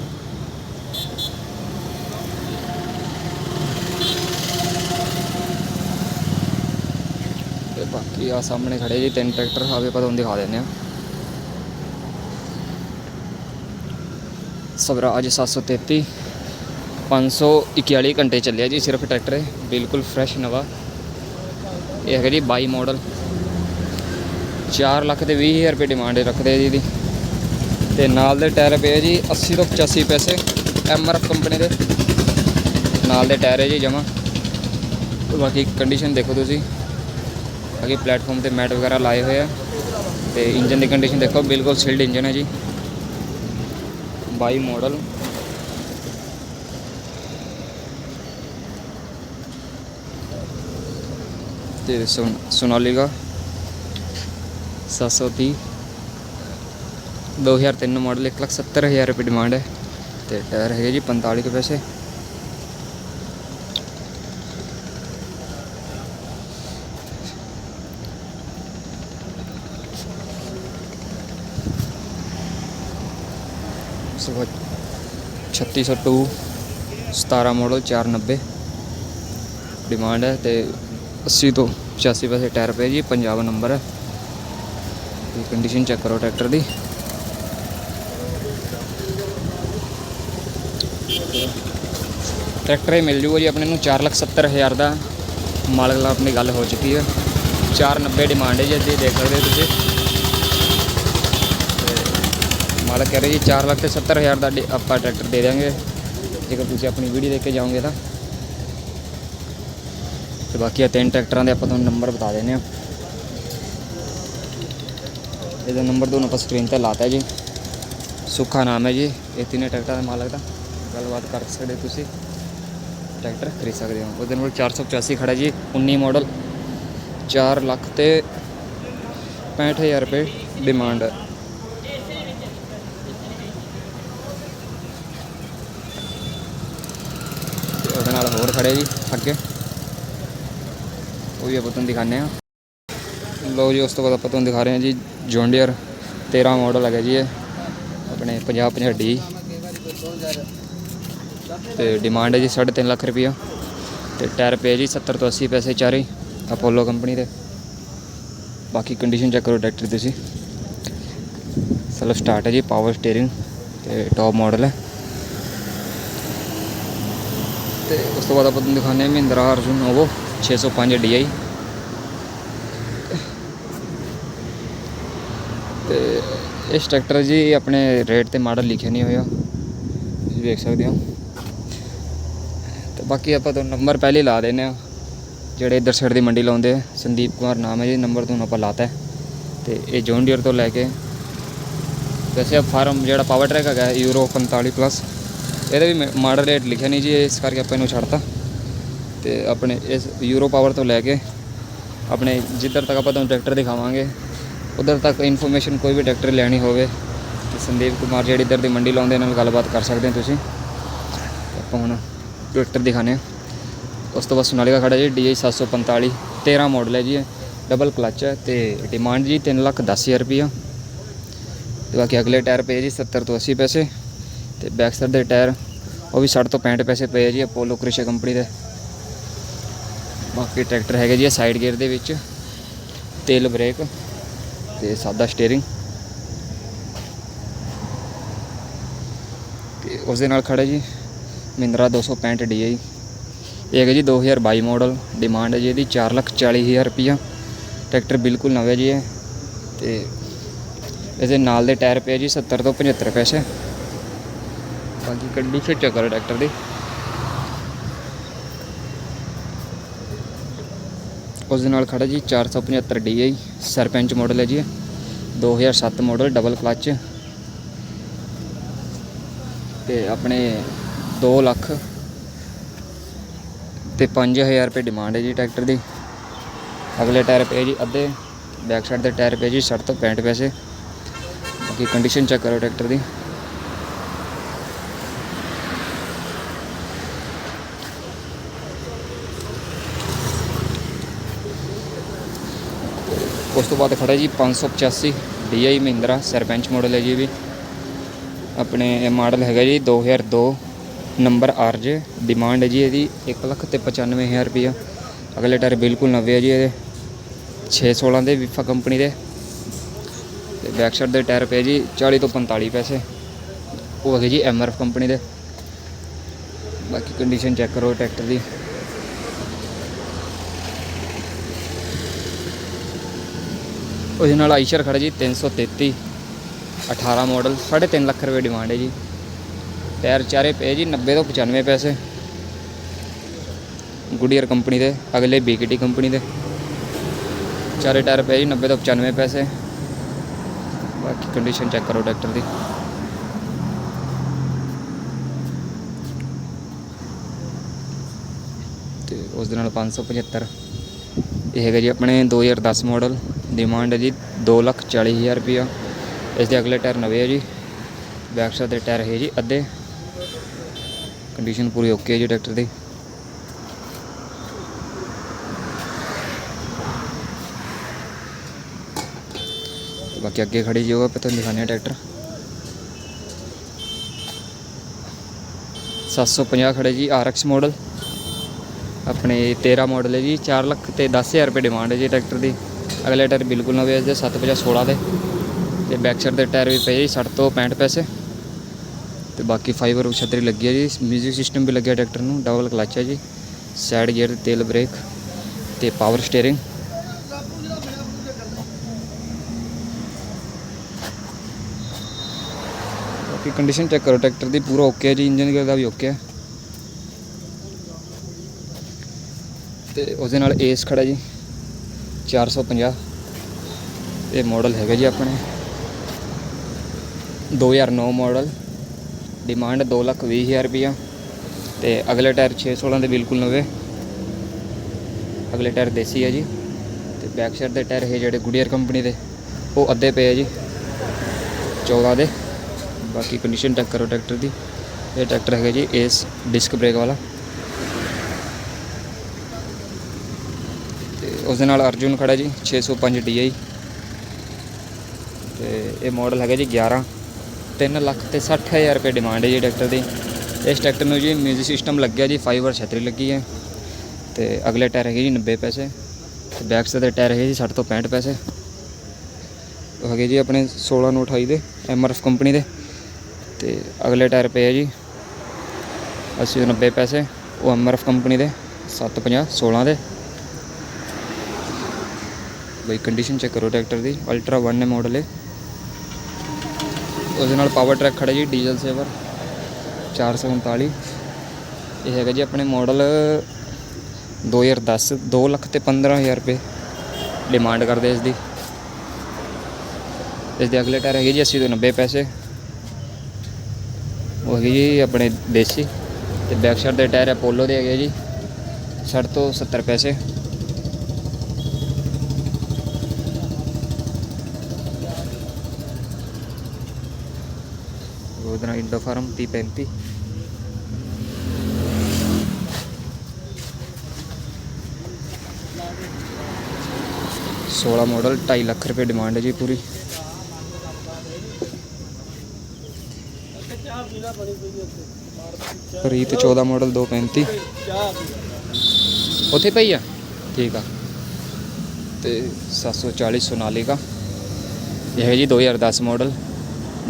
ਤੇ ਬਾਕੀ ਆ, ਸਾਹਮਣੇ ਖੜੇ ਜੀ, ਤਿੰਨ ਟਰੈਕਟਰ ਆਵੇ ਆਪਾਂ ਤੁਹਾਨੂੰ ਦਿਖਾ ਦਿੰਦੇ ਆ। ਸਵਰਾਜ 733 541 ਘੰਟੇ ਚੱਲਿਆ ਜੀ ਸਿਰਫ ਟਰੈਕਟਰ ਇਹ ਬਿਲਕੁਲ ਫਰੈਸ਼ ਨਵਾਂ। ਇਹ ਹੈਗਾ ਜੀ 22 ਮਾਡਲ 4 ਲੱਖ ਤੇ 20000 ਰੁਪਏ ਡਿਮਾਂਡ ਰੱਖਦੇ ਆ ਜੀ ਇਹਦੀ। ਤੇ ਨਾਲ ਦੇ ਟਾਇਰ ਪਏ ਜੀ 80 ਤੋਂ 85 ਪੈਸੇ ਐਮਆਰਐਫ ਕੰਪਨੀ ਦੇ। ਨਾਲ ਦੇ ਟਾਇਰ ਹੈ ਜੀ ਜਮਾ ਬਾਕੀ ਕੰਡੀਸ਼ਨ ਦੇਖੋ ਤੁਸੀਂ। ਅੱਗੇ ਪਲੇਟਫਾਰਮ ਤੇ ਮੈਟ ਵਗੈਰਾ ਲਾਏ ਹੋਏ ਆ। ਤੇ ਇੰਜਨ ਦੀ ਕੰਡੀਸ਼ਨ ਦੇਖੋ, ਬਿਲਕੁਲ ਸਿਲਡ ਇੰਜਨ ਹੈ ਜੀ। 22 ਮਾਡਲ ਤੇ ਸੋਨ ਸੋਨਾਲੀਗਾ 730 2003 ਮਾਡਲ 170000 ਰੁਪਏ ਡਿਮਾਂਡ ਹੈ। ਤੇ ਟਾਇਰ ਹੈਗੇ ਜੀ 45 ਕੁ ਪੈਸੇ ਉਸ ਤੋਂ ਬਾਅਦ 3602 17 ਮਾਡਲ 490 ਡਿਮਾਂਡ ਹੈ ਤੇ 80 ਤੋਂ 85 ਪੈਸੇ ਟਾਇਰ ਪਏ ਜੀ ਪੰਜਾਬ ਨੰਬਰ ਹੈ। ਤੇ ਕੰਡੀਸ਼ਨ ਚੈੱਕ ਕਰੋ ਟਰੈਕਟਰ ਦੀ। ਟਰੈਕਟਰ ਇਹ ਮਿਲ ਜੂਗਾ ਜੀ ਆਪਣੇ ਨੂੰ 470000 ਦਾ। ਮਾਲਕ ਨਾਲ ਆਪਣੀ ਗੱਲ ਹੋ ਚੁੱਕੀ ਹੈ। 490 ਡਿਮਾਂਡ ਹੈ ਜੀ, ਅੱਗੇ ਦੇਖ ਸਕਦੇ ਹੋ ਤੁਸੀਂ ਤੇ ਮਾਲਕ ਕਹਿ ਰਹੇ ਜੀ 4 ਲੱਖ ਤੇ 70000 ਦਾ ਡੇ- ਆਪਾਂ ਟਰੈਕਟਰ ਦੇ ਦਿਆਂਗੇ। ਜੇਕਰ ਤੁਸੀਂ ਆਪਣੀ ਵੀਡੀਓ ਦੇਖ ਕੇ ਜਾਓਗੇ ਤਾਂ। ਤੇ ਬਾਕੀ ਆ ਤਿੰਨ ਟਰੈਕਟਰਾਂ ਦੇ ਆਪਾਂ ਤੁਹਾਨੂੰ ਨੰਬਰ ਬਤਾ ਦਿੰਦੇ ਆ ਇਹਦਾ ਨੰਬਰ ਤੁਹਾਨੂੰ ਆਪਾਂ ਸਕਰੀਨ ਤੇ ਲਾਤਾ ਜੀ। ਸੁੱਖਾ ਨਾਮ ਹੈ ਜੀ। ਇਹ ਤਿੰਨੇ ਟਰੈਕਟਰਾਂ ਦੇ ਮਾਲਕ ਦਾ। ਗੱਲਬਾਤ ਕਰ ਸਕਦੇ ਤੁਸੀਂ। ਟਰੈਕਟਰ ਖਰੀਦ ਸਕਦੇ ਹੋ। ਉਹਦੇ ਨਾਲ 485 ਖੜਾ ਜੀ। 19 ਮਾਡਲ 4 ਲੱਖ ਤੇ 65000 ਰੁਪਏ ਡਿਮਾਂਡ ਹੈ ਨਾਲ ਹੋਰ ਖੜੇ ਜੀ, ਅੱਗੇ। ਉਹ ਵੀ ਆਪਾਂ ਤੁਹਾਨੂੰ ਦਿਖਾਉਂਦੇ ਆ ਲਓ ਜੀ, ਉਸ ਤੋਂ ਬਾਅਦ ਆਪਾਂ ਤੁਹਾਨੂੰ ਦਿਖਾ ਰਹੇ ਹਾਂ ਜੀ ਜੌਂਡੀਅਰ 13 ਮਾਡਲ ਹੈਗਾ ਜੀ ਇਹ। ਆਪਣੇ 50 50 ਡੀ ਤੇ ਡਿਮਾਂਡ ਹੈ ਜੀ 3.5 ਲੱਖ ਰੁਪਈਆ। ਤੇ ਟਾਇਰ ਪਏ ਜੀ 70 ਤੋਂ 80 ਪੈਸੇ ਚਾਰੇ ਅਪੋਲੋ ਕੰਪਨੀ ਦੇ। ਬਾਕੀ ਕੰਡੀਸ਼ਨ ਚੈੱਕ ਕਰੋ ਟਰੈਕਟਰ ਦੀ ਤੁਸੀਂ। ਸੈਲਫ ਸਟਾਰਟ ਹੈ ਜੀ ਪਾਵਰ ਸਟੀਅਰਿੰਗ ਤੇ ਟੌਪ ਮਾਡਲ ਹੈ। ਤੇ ਉਸ ਤੋਂ ਬਾਅਦ ਆਪਾਂ ਤੁਹਾਨੂੰ ਦਿਖਾਉਂਦੇ ਹਾਂ ਮਹਿੰਦਰਾ ਅਰਜੁਨ ਨੋਵੋ 605 DI ਤੇ ਇਸ ਟਰੈਕਟਰ ਜੀ ਆਪਣੇ ਰੇਟ ਤੇ ਮਾਡਲ ਲਿਖਿਆ ਨਹੀਂ ਹੋਇਆ ਤੁਸੀਂ ਵੇਖ ਸਕਦੇ ਹੋ। ਤੇ ਬਾਕੀ ਆਪਾਂ ਤੁਹਾਨੂੰ ਨੰਬਰ ਪਹਿਲੇ ਲਾ ਦਿੰਦੇ ਆ ਜਿਹੜੇ ਇੱਧਰ ਸਾਈਡ ਦੀ ਮੰਡੀ ਲਾਉਂਦੇ ਸੰਦੀਪ ਕੁਮਾਰ ਨਾਮ ਹੈ ਜੀ ਨੰਬਰ ਤੁਹਾਨੂੰ ਆਪਾਂ ਲਾਤਾ ਹੈ। ਤੇ ਇਹ ਜੌਨ ਡੀਅਰ ਤੋਂ ਲੈ ਕੇ, ਵੈਸੇ ਫਾਰਮ ਜਿਹੜਾ ਪਾਵਰ ਟਰੈਕ ਹੈਗਾ ਯੂਰੋ 45 ਪਲੱਸ ਇਹਦਾ ਵੀ ਮਾਡਲ ਰੇਟ ਲਿਖਿਆ ਨਹੀਂ ਜੀ ਇਸ ਕਰਕੇ ਆਪਾਂ ਇਹਨੂੰ ਛੱਡਤਾ। ਤੇ ਆਪਣੇ ਇਸ ਯੂਰੋ ਪਾਵਰ ਤੋਂ ਲੈ ਕੇ ਆਪਣੇ ਜਿੱਧਰ ਤੱਕ ਆਪਾਂ ਤੁਹਾਨੂੰ ਟਰੈਕਟਰ ਦਿਖਾਵਾਂਗੇ, ਉਧਰ ਤੱਕ ਇਨਫੋਰਮੇਸ਼ਨ ਕੋਈ ਵੀ ਟਰੈਕਟਰ ਲੈਣੀ ਹੋਵੇ, ਤੇ ਸੰਦੀਪ ਕੁਮਾਰ ਜਿਹੜੀ ਇੱਧਰ ਦੀ ਮੰਡੀ ਲਾਉਂਦੇ ਨਾਲ ਗੱਲਬਾਤ ਕਰ ਸਕਦੇ ਹੋ ਤੁਸੀਂ। ਆਪਾਂ ਹੁਣ ਟਰੈਕਟਰ ਦਿਖਾਣੇ ਆ ਉਸ ਤੋਂ ਬਾਅਦ ਸੋਨਾਲੀਕਾ ਖੜਾ ਜੀ DI 745 13 ਮਾਡਲ ਹੈ ਜੀ ਇਹ ਡਬਲ ਕਲਚ ਹੈ ਤੇ ਡਿਮਾਂਡ ਜੀ 3 ਲੱਖ 10000 ਰੁਪਈਆ। ਤੇ ਬਾਕੀ ਅਗਲੇ ਟਾਇਰ ਪਏ ਜੀ 70 ਤੋਂ 80 ਪੈਸੇ। ਤੇ ਬੈਕ ਸਾਈਡ ਦੇ ਟਾਇਰ ਉਹ ਵੀ 60 ਤੋਂ 65 ਪੈਸੇ ਪਏ ਆ ਜੀ ਅਪੋਲੋ ਕ੍ਰਿਸ਼ਾ ਕੰਪਨੀ ਦੇ। ਬਾਕੀ ਟਰੈਕਟਰ ਹੈਗੇ ਜੀ ਸਾਈਡ ਗੇਅਰ ਦੇ ਵਿੱਚ, ਤੇਲ ਬ੍ਰੇਕ ਤੇ ਸਾਦਾ ਸਟੀਅਰਿੰਗ ਤੇ ਉਸ ਦੇ ਨਾਲ ਖੜਾ ਜੀ, ਮਹਿੰਦਰਾ 265 DI ਇਹ ਹੈਗਾ ਜੀ 2022 ਮਾਡਲ ਡਿਮਾਂਡ ਹੈ ਜੀ ਇਹਦੀ 440000 ਰੁਪਈਆ। ਟਰੈਕਟਰ ਬਿਲਕੁਲ ਨਵਾਂ ਜੀ ਹੈ ਤੇ ਇਹਦੇ ਨਾਲ ਦੇ ਟਾਇਰ ਪਏ ਜੀ 70 ਤੋਂ 75 ਪੈਸੇ। ਬਾਕੀ ਕੰਡੀਸ਼ਨ ਚੈੱਕ ਕਰੋ ਟਰੈਕਟਰ ਦੀ। ਉਸ ਦੇ ਨਾਲ ਖੜਾ ਜੀ 475 DI ਸਰਪੰਚ ਮਾਡਲ ਹੈ ਜੀ ਇਹ। 2007 ਮਾਡਲ ਡਬਲ ਕਲਚ ਤੇ ਆਪਣੇ 2 ਲੱਖ ਤੇ 5000 ਰੁਪਏ ਡਿਮਾਂਡ ਹੈ ਜੀ ਟਰੈਕਟਰ ਦੀ। ਅਗਲੇ ਟਾਇਰ ਪਏ ਜੀ ਅੱਧੇ ਬੈਕ ਸਾਈਡ ਦੇ ਟਾਇਰ ਪਏ ਜੀ 60 ਤੋਂ 65 ਪੈਸੇ। ਬਾਕੀ ਕੰਡੀਸ਼ਨ ਚੈੱਕ ਕਰੋ ਟਰੈਕਟਰ ਦੀ। ਉਸ ਤੋਂ ਬਾਅਦ ਖੜਾ ਜੀ 585 DI ਮਹਿੰਦਰਾ, ਸਰਪੰਚ ਮਾਡਲ ਹੈ ਜੀ ਵੀ। ਆਪਣੇ ਮਾਡਲ ਹੈਗਾ ਜੀ 2002 ਨੰਬਰ RJ ਡਿਮਾਂਡ ਹੈ ਜੀ ਇਹਦੀ 1 ਲੱਖ ਤੇ 95000 ਰੁਪਈਆ ਅਗਲੇ ਟਾਇਰ ਬਿਲਕੁਲ ਨਵੇਂ ਹੈ ਜੀ ਇਹਦੇ। 616 ਦੇ ਵਿਫਾ ਕੰਪਨੀ ਦੇ। ਤੇ ਬੈਕ ਸਾਈਡ ਦੇ ਟਾਇਰ ਪਏ ਜੀ 40 ਤੋਂ 45 ਪੈਸੇ। ਉਹ ਹੈਗੇ ਜੀ MRF ਕੰਪਨੀ ਦੇ। ਬਾਕੀ ਕੰਡੀਸ਼ਨ ਚੈੱਕ ਕਰੋ ਟਰੈਕਟਰ ਦੀ। ਉਹਦੇ ਨਾਲ ਆਈਸ਼ਰ ਖੜਾ ਜੀ 333 18 ਮਾਡਲ 3.5 ਲੱਖ ਰੁਪਏ ਡਿਮਾਂਡ ਹੈ ਜੀ। ਟਾਇਰ ਚਾਰੇ ਪਏ ਜੀ 90 ਤੋਂ 95 ਪੈਸੇ। ਗੁਡੀਅਰ ਕੰਪਨੀ ਦੇ, ਅਗਲੇ ਬੀਕੇਟੀ ਕੰਪਨੀ ਦੇ। ਚਾਰੇ ਟਾਇਰ ਪਏ ਜੀ 90 ਤੋਂ 95 ਪੈਸੇ। ਬਾਕੀ ਕੰਡੀਸ਼ਨ ਚੈੱਕ ਕਰੋ ਟਰੈਕਟਰ ਦੀ। ਤੇ ਉਸ ਦੇ ਨਾਲ 575 ਇਹ ਹੈਗਾ ਜੀ ਆਪਣੇ 2010 ਮਾਡਲ ਡਿਮਾਂਡ ਹੈ ਜੀ 240000 ਰੁਪਇਆ। ਇਸ ਦੇ ਅਗਲੇ ਟਾਇਰ ਨਵੇਂ ਹੈ ਜੀ। ਬੈਕ ਸਾਈਡ ਦੇ ਟਾਇਰ ਹੈ ਜੀ ਅੱਧੇ। ਕੰਡੀਸ਼ਨ ਪੂਰੀ ਓਕੇ ਹੈ ਜੀ ਟਰੈਕਟਰ ਦੀ। ਬਾਕੀ ਅੱਗੇ ਖੜੀ ਜੀ ਉਹ ਆਪਾਂ ਤੁਹਾਨੂੰ ਦਿਖਾਉਂਦੇ ਹਾਂ ਟਰੈਕਟਰ। 750 ਖੜੇ ਜੀ RX ਮਾਡਲ ਆਪਣੇ 13 ਮਾਡਲ ਹੈ ਜੀ। 4 ਲੱਖ ਤੇ 10000 ਰੁਪਏ ਡਿਮਾਂਡ ਹੈ ਜੀ ਟਰੈਕਟਰ ਦੀ। ਅਗਲੇ ਟਾਇਰ ਬਿਲਕੁਲ ਨਵੇਂ ਹੈ ਜੀ 750 16 ਦੇ। ਤੇ ਬੈਕ ਸਾਈਡ ਦੇ ਟਾਇਰ ਵੀ ਪਏ ਜੀ 60 ਤੋਂ 65 ਪੈਸੇ। ਤੇ ਬਾਕੀ ਫਾਈਬਰ ਛਤਰੀ ਲੱਗੀ ਹੈ ਜੀ ਮਿਊਜ਼ਿਕ ਸਿਸਟਮ ਵੀ ਲੱਗਿਆ ਟਰੈਕਟਰ ਨੂੰ ਡਬਲ ਕਲਚ ਹੈ ਜੀ। ਸਾਈਡ ਗੇਅਰ ਤੇ ਤੇਲ ਬ੍ਰੇਕ ਤੇ ਪਾਵਰ ਸਟੀਅਰਿੰਗ ਬਾਕੀ ਕੰਡੀਸ਼ਨ ਚੈੱਕ ਕਰੋ ਟਰੈਕਟਰ ਦੀ ਪੂਰਾ ਓਕੇ ਹੈ ਜੀ ਇੰਜਨ ਗੇਅਰ ਦਾ ਵੀ ਓਕੇ ਹੈ ਤੇ ਉਸ ਦੇ ਨਾਲ ਏਸ ਖੜਾ ਜੀ। 450 ਇਹ ਮਾਡਲ ਹੈਗਾ ਜੀ ਆਪਣੇ। 2009 ਮਾਡਲ ਡਿਮਾਂਡ 220000 ਰੁਪਇਆ ਤੇ ਅਗਲੇ ਟਾਇਰ 616 ਦੇ ਬਿਲਕੁਲ ਨਵੇਂ। ਅਗਲੇ ਟਾਇਰ ਦੇਸੀ ਹੈ ਜੀ। ਤੇ ਬੈਕ ਸਾਈਡ ਦੇ ਟਾਇਰ ਇਹ ਜਿਹੜੇ ਗੁਡੀਅਰ ਕੰਪਨੀ ਦੇ, ਉਹ ਅੱਧੇ ਪਏ ਆ ਜੀ। 14 ਦੇ। ਬਾਕੀ ਕੰਡੀਸ਼ਨ ਚੈੱਕ ਕਰੋ ਟਰੈਕਟਰ ਦੀ। ਇਹ ਟਰੈਕਟਰ ਹੈਗਾ ਜੀ ਏਸ ਡਿਸਕ ਬ੍ਰੇਕ ਵਾਲਾ। ਉਸ ਦੇ ਨਾਲ ਅਰਜੁਨ ਖੜਾ ਜੀ 605 DI ਤੇ ਇਹ ਮਾਡਲ ਹੈਗਾ ਜੀ 11 3 ਲੱਖ ਤੇ 60000 ਰੁਪਏ ਡਿਮਾਂਡ ਹੈ ਜੀ ਟਰੈਕਟਰ ਦੀ। ਇਸ ਟਰੈਕਟਰ ਨੂੰ ਜੀ ਮਿਊਜ਼ਿਕ ਸਿਸਟਮ ਲੱਗਿਆ ਜੀ ਫਾਈਬਰ ਛਤਰੀ ਲੱਗੀ ਹੈ। ਤੇ ਅਗਲੇ ਟਾਇਰ ਹੈਗੇ ਜੀ 90 ਪੈਸੇ। ਤੇ ਬੈਕ ਸਾਈਡ ਦੇ ਟਾਇਰ ਹੈਗੇ ਜੀ 60 ਤੋਂ 65 ਪੈਸੇ। ਉਹ ਹੈਗੇ ਜੀ ਆਪਣੇ 16 ਨੂੰ 28 ਦੇ ਐਮਆਰਐਫ ਕੰਪਨੀ ਦੇ। ਤੇ ਅਗਲੇ ਟਾਇਰ ਪਏ ਹੈ ਜੀ 80 ਤੋਂ 90 ਪੈਸੇ। ਉਹ ਐਮਆਰਐਫ ਕੰਪਨੀ ਦੇ 750 16 ਦੇ। ਬਈ ਕੰਡੀਸ਼ਨ ਚੈੱਕ ਕਰੋ ਟਰੈਕਟਰ ਦੀ ਅਲਟਰਾ 1 ਹੈ ਮਾਡਲ ਹੈ ਉਸ ਨਾਲ ਪਾਵਰ ਟਰੈਕ ਖੜਾ ਜੀ ਡੀਜ਼ਲ ਸੇਵਰ 439 ਇਹ ਹੈਗਾ ਜੀ ਆਪਣੇ ਮਾਡਲ 2010 2 ਲੱਖ ਤੇ 15000 ਰੁਪਏ ਡਿਮਾਂਡ ਕਰਦੇ ਇਸ ਦੀ। ਇਸ ਦੇ ਅਗਲੇ ਟਾਇਰ ਹੈਗੇ ਜੀ 80 ਤੋਂ 90 ਪੈਸੇ। ਉਹ ਹੈਗੇ ਜੀ ਆਪਣੇ ਦੇਸੀ ਤੇ ਬੈਕ ਸਾਈਡ ਦੇ ਟਾਇਰ ਅਪੋਲੋ ਦੇ ਹੈਗੇ ਜੀ 60 ਤੋਂ 70 ਪੈਸੇ। ਉਹਦੇ ਨਾਲ ਇੰਡੋ ਫਾਰਮ 30 35 16 ਮਾਡਲ 2.5 ਲੱਖ ਰੁਪਏ ਡਿਮਾਂਡ ਹੈ ਜੀ ਪੂਰੀ। ਰੀਤ 14 ਮਾਡਲ 235 ਉੱਥੇ ਪਈ ਆ? ਠੀਕ ਆ। ਤੇ 740 ਸੋਨਾਲੀਕਾ। ਇਹ ਹੈ ਜੀ 2010 ਮਾਡਲ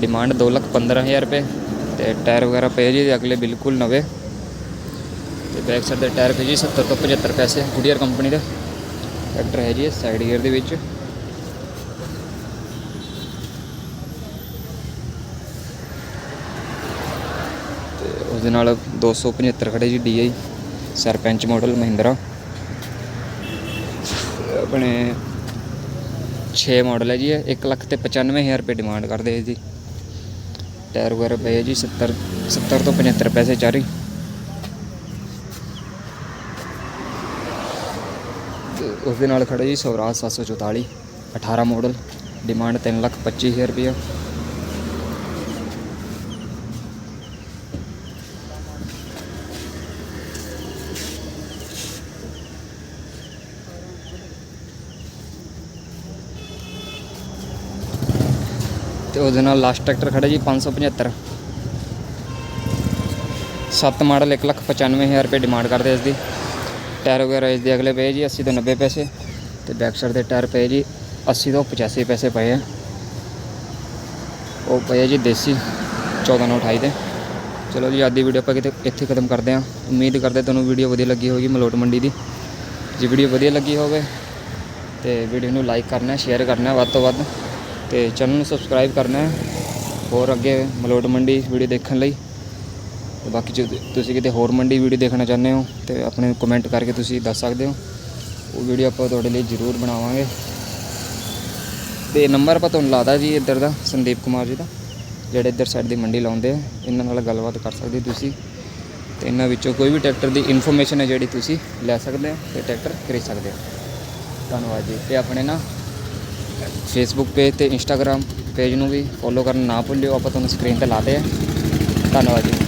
ਡਿਮਾਂਡ 2 ਲੱਖ 15000 ਰੁਪਏ ਤੇ ਟਾਇਰ ਵਗੈਰਾ ਪਏ ਜੀ ਅਗਲੇ ਬਿਲਕੁਲ ਨਵੇਂ। ਤੇ ਬੈਕ ਸਾਈਡ ਦੇ ਟਾਇਰ ਪਏ ਜੀ 70 ਤੋਂ 75 ਪੈਸੇ ਗੁਡੀਅਰ ਕੰਪਨੀ ਦਾ। ਟਰੈਕਟਰ ਹੈ ਜੀ ਸਾਈਡ ਗੇਅਰ ਦੇ ਵਿੱਚ। ਤੇ ਉਸ ਦੇ ਨਾਲ 275 ਖੜੇ ਜੀ DI ਸਰਪੰਚ ਮਾਡਲ ਮਹਿੰਦਰਾ। ਆਪਣੇ 6 ਮਾਡਲ ਹੈ ਜੀ ਇਹ 1 ਲੱਖ ਤੇ 95000 ਰੁਪਏ ਡਿਮਾਂਡ ਕਰਦੇ ਇਸ ਟਾਇਰ ਵਗੈਰਾ ਪਏ ਜੀ 70 70 ਤੋਂ 75 ਪੈਸੇ ਚਾਰੀ ਉਸ ਦੇ ਨਾਲ ਖੜਾ ਜੀ ਸਵਰਾਜ 744 18 ਮਾਡਲ ਡਿਮਾਂਡ 3 ਲੱਖ 25000 ਰੁਪਏ ਤੇ ਉਹਦੇ ਨਾਲ ਲਾਸਟ ਟਰੈਕਟਰ ਖੜਾ ਜੀ 575 7 ਮਾਡਲ 195000 ਰੁਪਏ ਡਿਮਾਂਡ ਕਰਦੇ ਇਸ ਦੀ। ਟਾਇਰ ਵਗੈਰਾ ਇਸ ਦੇ ਅਗਲੇ ਪਏ ਜੀ 80 ਤੋਂ 90 ਪੈਸੇ ਤੇ ਬੈਕ ਸਾਈਡ ਦੇ ਟਾਇਰ ਪਏ ਜੀ 80 ਤੋਂ 85 ਪੈਸੇ ਪਏ ਆ। ਉਹ ਪਏ ਜੀ ਦੇਸੀ 14 ਨੂੰ 28 ਦੇ। ਚਲੋ ਜੀ, ਅੱਜ ਦੀ ਵੀਡੀਓ ਆਪਾਂ ਕਿਤੇ ਇੱਥੇ ਖਤਮ ਕਰਦੇ ਹਾਂ। ਉਮੀਦ ਕਰਦੇ ਤੁਹਾਨੂੰ ਵੀਡੀਓ ਵਧੀਆ ਲੱਗੀ ਹੋਵੇਗੀ ਮਲੋਟ ਮੰਡੀ ਦੀ। ਜੇ ਵੀਡੀਓ ਵਧੀਆ ਲੱਗੀ ਹੋਵੇ ਤੇ ਵੀਡੀਓ ਨੂੰ ਲਾਈਕ ਕਰਨਾ ਸ਼ੇਅਰ ਕਰਨਾ ਵੱਧ ਤੋਂ ਵੱਧ। ਤੇ ਚੈਨਲ ਨੂੰ ਸਬਸਕ੍ਰਾਈਬ ਕਰਨਾ ਹੈ, ਹੋਰ ਅੱਗੇ ਮਲੋਟ ਮੰਡੀ ਵੀਡੀਓ ਦੇਖਣ ਲਈ। ਤੇ ਬਾਕੀ ਜੇ ਤੁਸੀਂ ਕਿਤੇ ਹੋਰ ਮੰਡੀ ਵੀਡੀਓ ਦੇਖਣਾ ਚਾਹੁੰਦੇ ਹੋ, ਤੇ ਆਪਣੇ ਕਮੈਂਟ ਕਰਕੇ ਤੁਸੀਂ ਦੱਸ ਸਕਦੇ ਹੋ। ਉਹ ਵੀਡੀਓ ਆਪਾਂ ਤੁਹਾਡੇ ਲਈ ਜ਼ਰੂਰ ਬਣਾਵਾਂਗੇ। ਤੇ ਨੰਬਰ ਆਪਾਂ ਤੁਹਾਨੂੰ ਲਾਦਾ ਜੀ ਇੱਧਰ ਦਾ, ਸੰਦੀਪ ਕੁਮਾਰ ਜੀ ਦਾ, ਜਿਹੜੇ ਇੱਧਰ ਸਾਈਡ ਦੀ ਮੰਡੀ ਲਾਉਂਦੇ ਆ। ਇਹਨਾਂ ਨਾਲ ਗੱਲਬਾਤ ਕਰ ਸਕਦੇ ਤੁਸੀਂ। ਤੇ ਇਹਨਾਂ ਵਿੱਚੋਂ ਕੋਈ ਵੀ ਟਰੈਕਟਰ ਦੀ ਇਨਫੋਰਮੇਸ਼ਨ ਹੈ ਜਿਹੜੀ ਤੁਸੀਂ ਲੈ ਸਕਦੇ ਹੋ, ਤੇ ਟਰੈਕਟਰ ਖਰੀਦ ਸਕਦੇ ਹੋ। ਧੰਨਵਾਦ ਜੀ। ਤੇ ਆਪਣੇ ਨਾ ਫੇਸਬੁੱਕ ਪੇਜ ਤੇ ਇੰਸਟਾਗ੍ਰam ਪੇਜ ਨੂੰ ਵੀ ਫੋਲੋ ਕਰਨਾ ਨਾ ਭੁੱਲਿਓ, ਆਪਾਂ ਤੁਹਾਨੂੰ ਸਕਰੀਨ ਤੇ ਲਾਤੇ ਆ। ਧੰਨਵਾਦ ਜੀ।